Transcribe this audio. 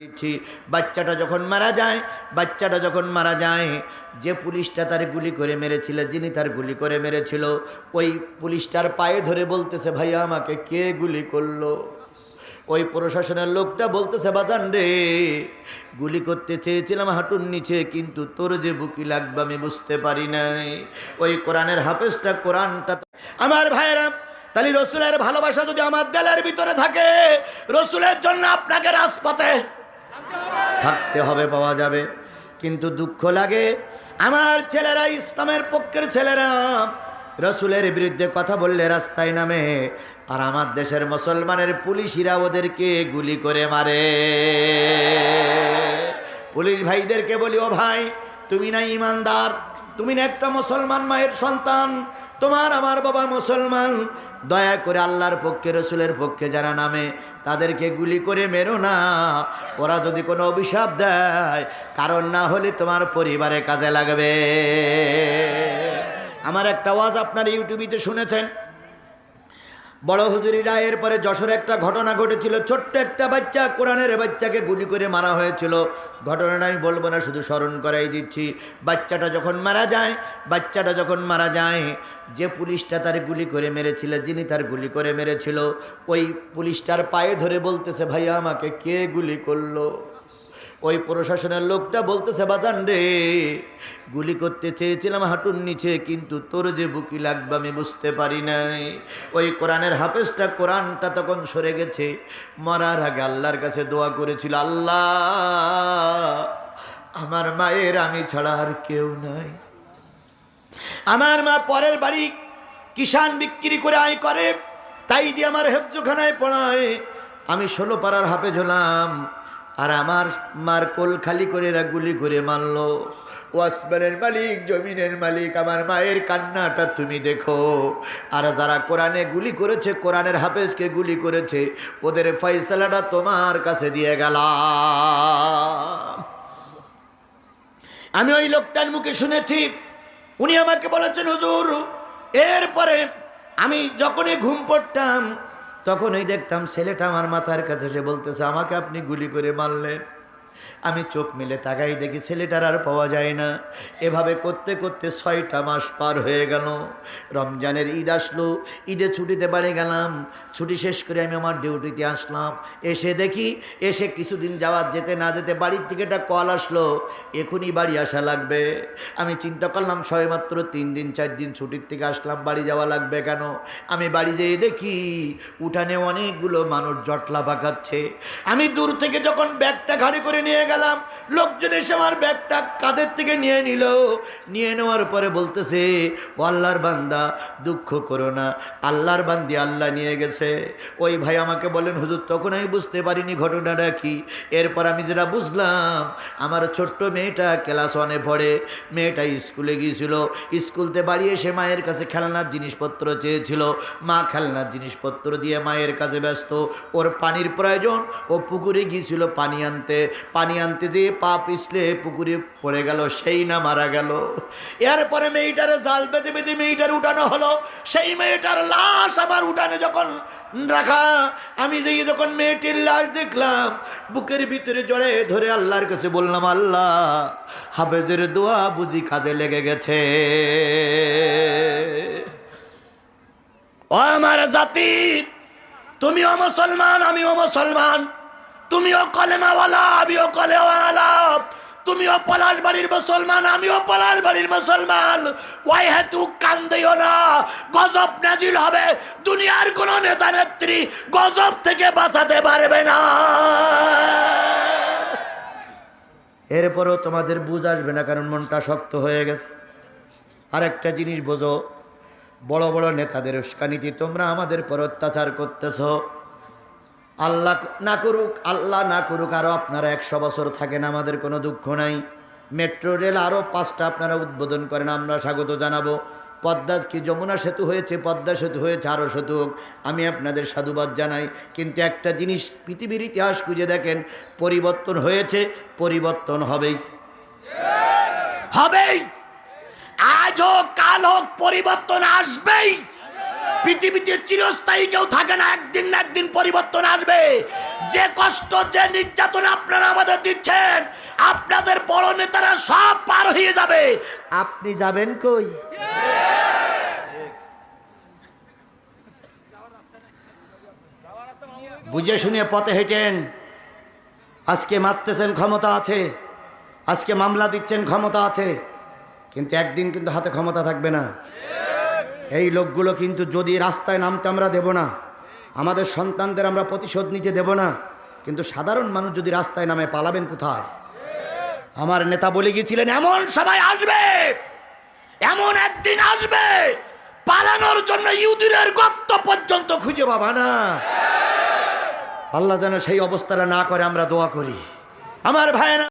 দিচ্ছি। বাচ্চাটা যখন মারা যায়, বাচ্চাটা যখন মারা যায়, যে পুলিশটা তার গুলি করে মেরেছিল, যিনি তার গুলি করে মেরেছিল, ওই পুলিশটার পায়ে ধরে বলতেছে, ভাইয়া, আমাকে কে গুলি করল? ওই প্রশাসনের লোকটা বলতেছে, বাজান রে, গুলি করতে চেয়েছিলাম হাঁটুর নিচে, কিন্তু তোর যে বুকি লাগবে আমি বুঝতে পারি নাই। ওই কোরআনের হাফেজটা, কোরআনটা আমার ভাইয়েরা, তাহলে রসুলের ভালোবাসা যদি আমার দেলের ভিতরে থাকে, রসুলের জন্য আপনাকে রাজপথে থাকতে হবে, পাওয়া যাবে। কিন্তু দুঃখ লাগে, আমার ছেলেরা, ইসলামের পক্ষের ছেলেরা, রসুলের বিরুদ্ধে কথা বললে রাস্তায় নামে, আর আমার দেশের মুসলমানের পুলিশিরা ওদেরকে গুলি করে মারে। পুলিশ ভাইদেরকে বলি, ও ভাই, তুমি না ইমানদার, তুমি না একটা মুসলমান মায়ের সন্তান তোমার আমার বাবা মুসলমান, দয়া করে আল্লাহর পক্ষে, রসুলের পক্ষে যারা নামে, তাদেরকে গুলি করে মেরো না। ওরা যদি কোনো অভিশাপ দেয়, কারণ না হলে তোমার পরিবারে কাজে লাগবে। আমার একটা ওয়াজ আপনার ইউটিউবিতে শুনেছেন? বড় হুজুরিরা রায়ের পরে যশোরে একটা ঘটনা ঘটেছিল। ছোট্ট একটা বাচ্চা, কোরআনের বাচ্চাকে গুলি করে মারা হয়েছিল। ঘটনাটা আমি বলব না, শুধু স্মরণ করাই দিচ্ছি। বাচ্চাটা যখন মারা যায়, বাচ্চাটা যখন মারা যায়, যে পুলিশটা তার গুলি করে মেরেছিল, যিনি তার গুলি করে মেরেছিল, ওই পুলিশটার পায়ে ধরে বলতেছে, ভাইয়া, আমাকে কে গুলি করল? ওই প্রশাসনের লোকটা বলতেছে, বাজান রে, গুলি করতে চেয়েছিলাম হাঁটুর নিচে, কিন্তু তোর যে বুকি লাগবে আমি বুঝতে পারি নাই। ওই কোরআনের হাফেজটা কোরআনটা তখন সরে গেছে। মরার আগে আল্লাহর কাছে দোয়া করেছিল, আল্লাহ, আমার মায়ের আমি ছাড়া আর কেউ নাই। আমার মা পরের বাড়ি কিষান বিক্রি করে আয় করে, তাই দিয়ে আমার হেফজোখানায় পড়ায়। আমি ষোলো পাড়ার হাফেজ হলাম। আর আমার মার কোল খালি করে এরা গুলি করে মারলো। ওয়াসমানের মালিক, জমিনের মালিক, আমার মায়ের কান্নাটা তুমি দেখো। আর যারা কোরআনে গুলি করেছে, কোরআনের হাফেজকে গুলি করেছে, ওদের ফয়সালাটা তোমার কাছে দিয়ে গেলাম। আমি ওই লোকটার মুখে শুনেছি, উনি আমাকে বলেছেন, হুজুর, এরপরে আমি যখনই ঘুম পড়তাম তখনই দেখতাম ছেলেটা আমার মাথার কাছে সে বলতেছে আমাকে আপনি গুলি করে মারলেন। আমি চোখ মেলে তাকাই দেখি ছেলেটার আর পাওয়া যায় না। এভাবে করতে করতে ছয়টা মাস পার হয়ে গেল। রমজানের ঈদ আসলো, ঈদে ছুটিতে বাড়ি গেলাম। ছুটি শেষ করে আমি আমার ডিউটিতে আসলাম। এসে দেখি, এসে কিছুদিন যাওয়ার যেতে না যেতে বাড়ির থেকে একটা কল আসলো। এখনই বাড়ি আসা লাগবে। আমি চিন্তা করলাম সবেমাত্র তিন দিন, চার দিন ছুটির থেকে আসলাম, বাড়ি যাওয়া লাগবে কেন? আমি বাড়ি যেয়ে দেখি, উঠানে অনেকগুলো মানুষ জটলা পাকাচ্ছে। আমি দূর থেকে যখন ব্যাগটা ঘাড়ি করে নিয়ে গেলাম। লোকজন এসে আমার ব্যাগটা কাঁধের থেকে নিয়ে নিল। নিয়ে নেওয়ার পরে বলতেছে, ও আল্লাহর বান্দা, দুঃখ করো না। আল্লাহর বান্দি আল্লাহ নিয়ে গেছে। ওই ভাই আমাকে বলেন হুজুর, তখন আমি বুঝতে পারিনি ঘটনাটা কি। এরপর আমি যেটা বুঝলাম, আমার ছোট্ট মেয়েটা ক্লাস ওয়ানে পড়ে। মেয়েটা স্কুলে গিয়েছিল। স্কুলতে বাড়ি এসে মায়ের কাছে খেলনার জিনিসপত্র চেয়েছিল। মা খেলনার জিনিসপত্র দিয়ে মায়ের কাছে ব্যস্ত। ওর পানির প্রয়োজন, ও পুকুরে গিয়েছিল পানি আনতে। পানি আনতে যেয়ে পা পিছলে পুকুরে পড়ে গেল, সেই না মারা গেল। এরপরে মেয়েটারে জাল বেঁধে বেঁধে মেয়েটার উঠানো হলো। সেই মেয়েটার লাশ আমার উঠানে যখন রাখা, আমি যে যখন মেয়েটির লাশ দেখলাম, বুকের ভিতরে জড়ে ধরে আল্লাহর কাছে বললাম, আল্লাহ, হাফেজের দোয়া বুঝি কাজে লেগে গেছে। ও আমার জাতি, তুমিও মুসলমান, আমিও মুসলমান। তুমিও কলেমাওয়ালা, আমিও কলেওয়ালা তুমিও পলাশ বাড়ির মুসলমান, আমিও পলাশ বাড়ির মুসলমান। ওই হেতু কান্দেও না। গজব নাজিল হবে। দুনিয়ার কোন নেতা নেত্রী গজব থেকে বাঁচাতে পারবে না। এরপরও তোমাদের বুঝ আসবে না, কারণ মনটা শক্ত হয়ে গেছে। আর একটা জিনিস বোঝো, বড় বড় নেতাদের উস্কানিতে তোমরা আমাদের পর অত্যাচার করতেছ। আল্লাহ না করুক, আল্লাহ না করুক আরও আপনারা একশো বছর থাকেন, আমাদের কোনো দুঃখ নাই। মেট্রো রেল আরও পাঁচটা আপনারা উদ্বোধন করেন, আমরা স্বাগত জানাব। পদ্মা কি যমুনা সেতু হয়েছে, পদ্মা সেতু হয়েছে আরও সেতু হোক, আমি আপনাদের সাধুবাদ জানাই। কিন্তু একটা জিনিস পৃথিবীর ইতিহাস খুঁজে দেখেন, পরিবর্তন হয়েছে, পরিবর্তন হবেই। হবেই। আজ হোক, কাল হোক, পরিবর্তন আসবেই। পৃথিবীতে চিরস্থায়ী কেউ থাকে না, একদিন না একদিন পরিবর্তন আসবে। যে কষ্ট, যে নির্যাতন আপনারা আমাদের দিচ্ছেন, আপনাদের বড় নেতারা সব পার হয়ে যাবে। আপনি যাবেন কই? বুঝে শুনে পথে হেঁটেন। আজকে মারতেছেন ক্ষমতা আছে, আজকে মামলা দিচ্ছেন ক্ষমতা আছে, কিন্তু একদিন কিন্তু হাতে ক্ষমতা থাকবে না। এই লোকগুলো কিন্তু যদি রাস্তায় নামতে আমরা দেব না, আমাদের সন্তানদের আমরা প্রতিশোধ নিতে দেব না, কিন্তু সাধারণ মানুষ যদি রাস্তায় নামে পালাবেন কোথায়? আমার নেতা বলে গিয়েছিলেন, এমন সময় আসবে, এমন একদিন আসবে, পালানোর জন্য ইউদিনের গত্ত পর্যন্ত খুঁজে পাবা না। আল্লাহ যেন সেই অবস্থাটা না করে, আমরা দোয়া করি। আমার ভাইয়েরা